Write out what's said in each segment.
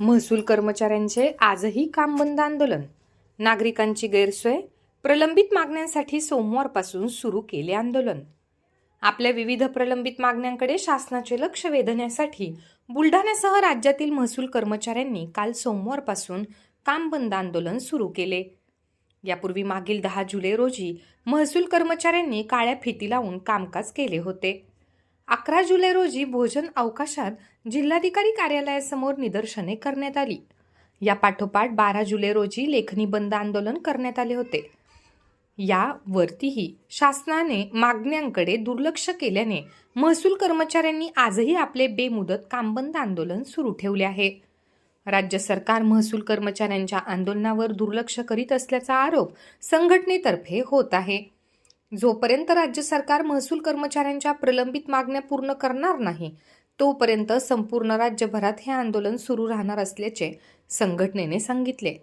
महसूल कर्मचाऱ्यांचे आजही काम बंद आंदोलन. नागरिकांची गैरसोय प्रलंबित मागण्यांसाठी सोमवारपासून सुरू केले आंदोलन. आपल्या विविध प्रलंबित मागण्यांकडे शासनाचे लक्ष वेधण्यासाठी बुलढाण्यासह राज्यातील महसूल कर्मचाऱ्यांनी काल सोमवारपासून काम बंद आंदोलन सुरू केले. यापूर्वी मागील दहा जुलै रोजी महसूल कर्मचाऱ्यांनी काळ्या फिती लावून कामकाज केले होते. अकरा जुलै रोजी भोजन अवकाशात जिल्हाधिकारी कार्यालयासमोर निदर्शने करण्यात आली. या पाठोपाठ बारा जुलै रोजी लेखनी बंद आंदोलन करण्यात आले होते. यावरतीही शासनाने मागण्यांकडे दुर्लक्ष केल्याने महसूल कर्मचाऱ्यांनी आजही आपले बेमुदत कामबंद आंदोलन सुरू ठेवले आहे. राज्य सरकार महसूल कर्मचाऱ्यांच्या आंदोलनावर दुर्लक्ष करीत असल्याचा आरोप संघटनेतर्फे होत आहे. जोपर्यंत राज्य सरकार महसूल कर्मचाऱ्यांच्या प्रलंबित मागण्या पूर्ण करणार नाही तोपर्यंत संपूर्ण राज्यभरात हे आंदोलन सुरू राहणार असल्याचे संघटनेने सांगितले.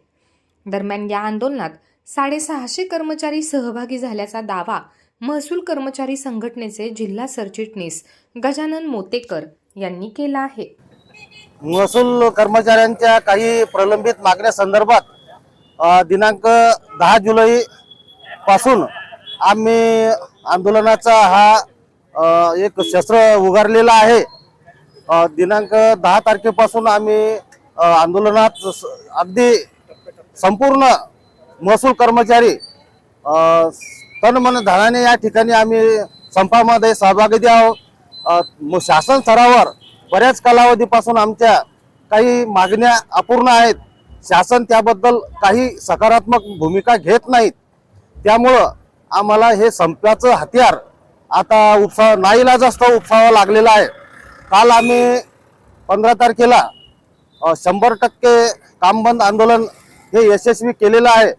दरम्यान या आंदोलनात साडेसहाशे कर्मचारी सहभागी झाल्याचा दावा महसूल कर्मचारी संघटनेचे जिल्हा सरचिटणीस गजानन मोतेकर यांनी केला आहे. महसूल कर्मचाऱ्यांच्या काही प्रलंबित मागण्या संदर्भात दिनांक दहा जुलै पासून आम्ही आंदोलनाचा हा एक शस्त्र उगारलेला आहे. दिनांक दहा तारखेपासून आम्ही आंदोलनात स- अगदी संपूर्ण महसूल कर्मचारी अ, तन मन धनाने या ठिकाणी आम्ही संपामध्ये सहभागी आहोत. शासन स्तरावर बऱ्याच कालावधीपासून आमच्या काही मागण्या अपूर्ण आहेत. शासन त्याबद्दल काही सकारात्मक भूमिका घेत नाहीत. त्यामुळं आम्हाला हे संपाचं हत्यार आता उपसा नाईलाजास्त उपसावा लागलेला आहे. काल आम्ही पंधरा तारखेला शंभर टक्के कामबंद आंदोलन हे यशस्वी केलेलं आहे.